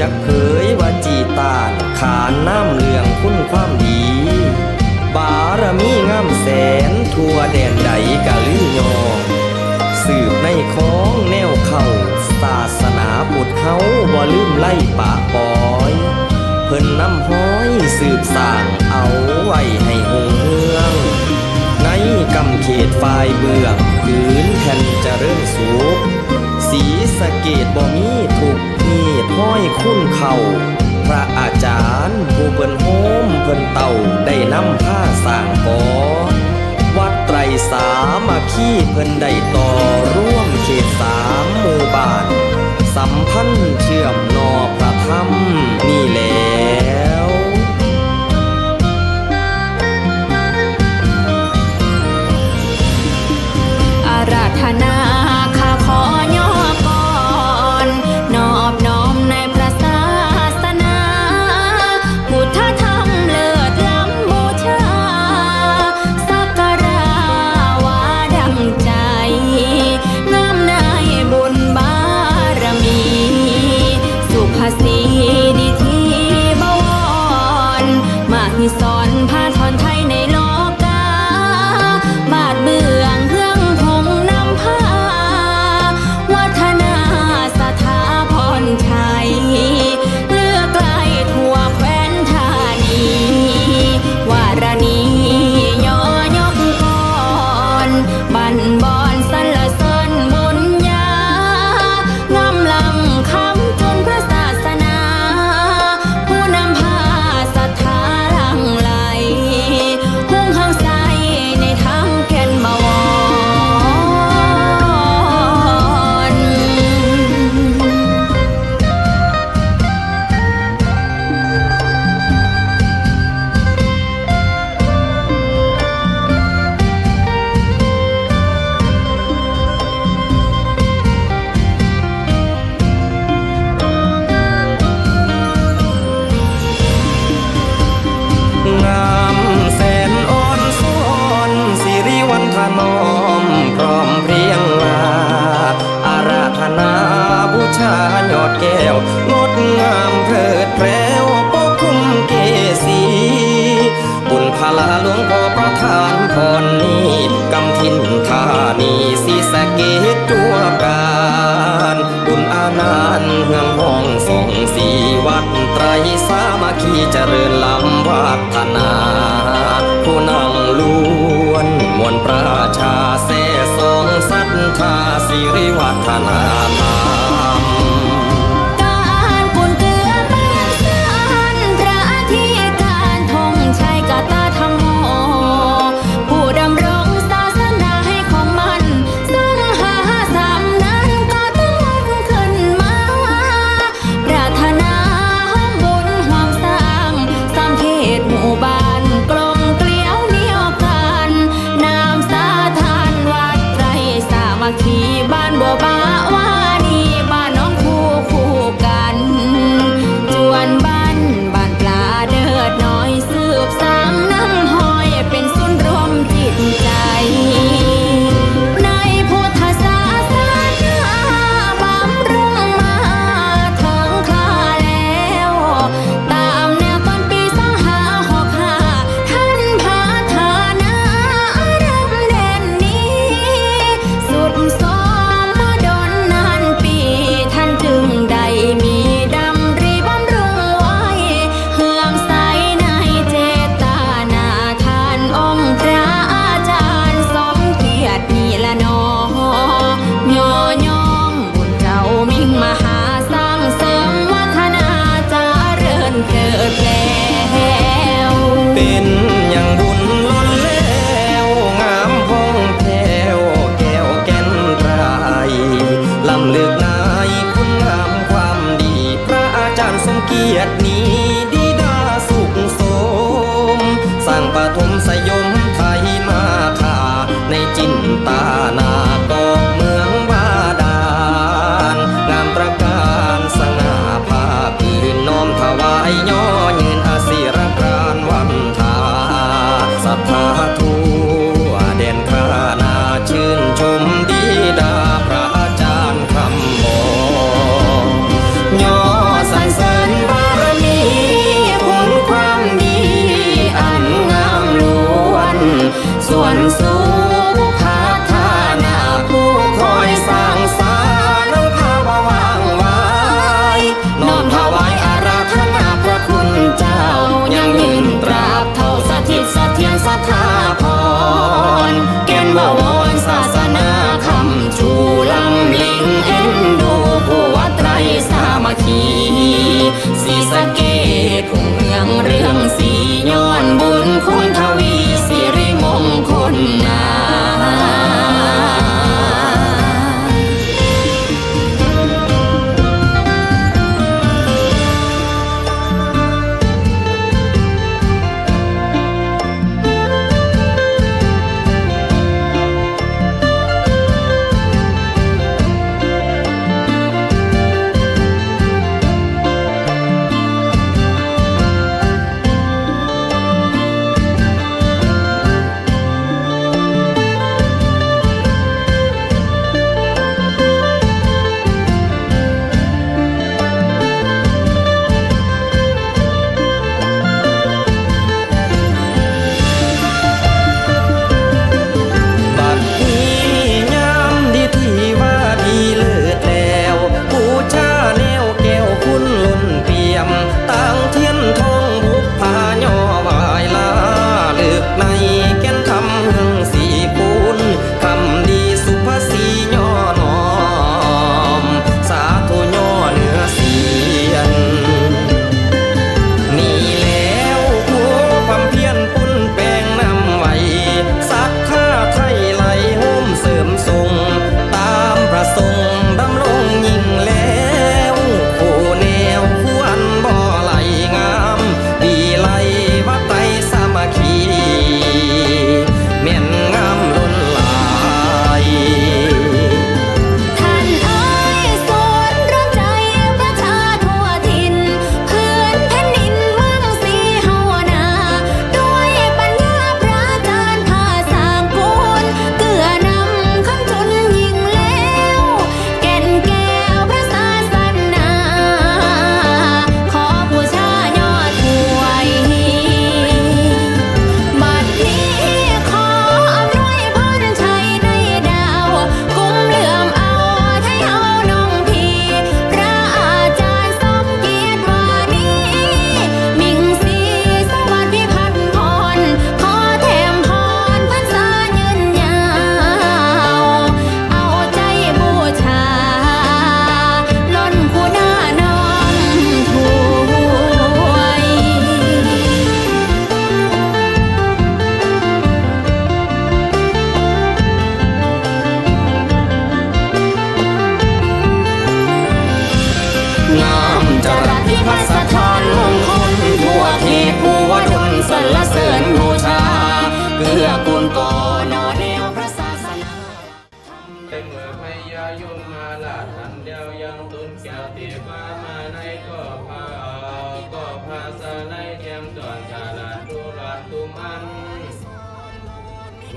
จักเผยว่าจีตาดขานน้ำเหลืองคุ้นความดี บารมีงามแสนทั่วแดนใดกะลือยองสืบในของแนวเขาศาสนาปุดเขาบ่ลืมไล่ปะปอย เพิ่นน้ำห้อยสืบสางเอาไว้ให้หงเฮือง ในกำเขตฝ่ายเบื้องพื้นแผ่นจะเริ่มสูบสีสะเกดบ่มีถูกเี ษห้อยคุ้นเขา่าพระอาจารย์ผู้เปิ่นโฮมเพิ่นเต่าได้นำผ้าสร้างกอวัดไตรสามาคีเพิ่นได้ต่อร่วมเขตสามหมู่บ้าน สัมพันธ์เชื่อมนอพระธรรมนี่แหละ ชายอดแก้ว งดงามเพิดแพรวปกคุ้มเกศีบุญพลาหลวงพ่อประทานพรนี้กำทินธานีสีสะเกตจัวการบุญอานานเฮืองห้องทรงสีวัดไตรสามัคคีเจริญลำวัฒนา ผู้นำล้วนมวลประชาเสสงสัทธาสิริวัฒนา Ay, no. ังเรื่องสีย้อนบุญคุณ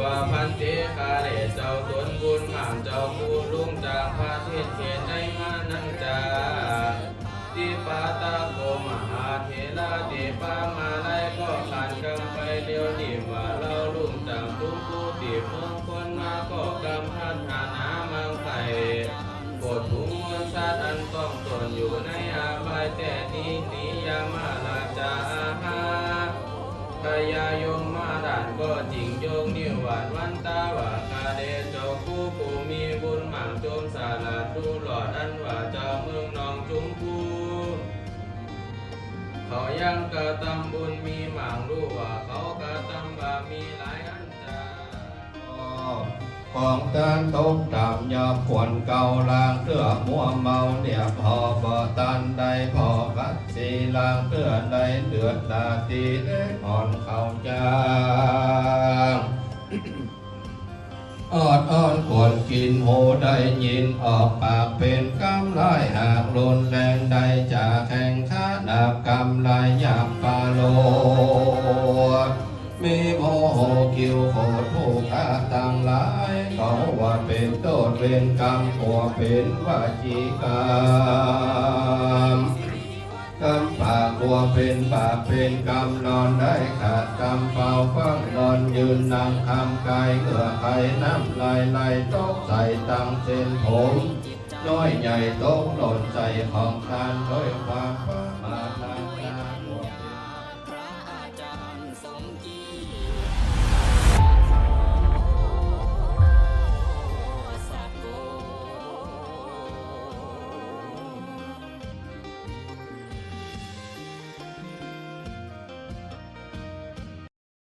ว่าพันเตคาเลเจ้าตนบุญหามเจ้าผู้ลุงจากพระเทศเขตในมานังจาติปาตาโกมหาเทราเตปามาลาย ยังกระทำบุญมีหมางรู้ว่าเขากระทำบาปมีหลายอันจาของการตกต่ำยาขวนเก่าลางเตื้อมัวเมาเนี่ยพอบอตันได้พอกัดสีลางเตื้อได้เดือดดาตีเล็กอ่อนเข้าจาง ออดอ้อนควรกินโหได้ยินออกปากเป็นกำไรหากรุนแรงใดจะแข่งข้าดับกำไรหยาบปาโลดมีโมโหคิวโคตรผู้ค้าต่างหลายเขาว่าเป็นโทษเป็นกรรมผัวเป็นวาจีกรรม กำปากบัวเป็นบาเป็นกรรมนอนได้ขาดกรรมเป่าฟังนอนยืนนั่งคำกายเหงื่อไอน้ำลายไหลตกใส่ตังเส้นผมน้อยใหญ่ตกหล่นใจของทานด้วยความประมาท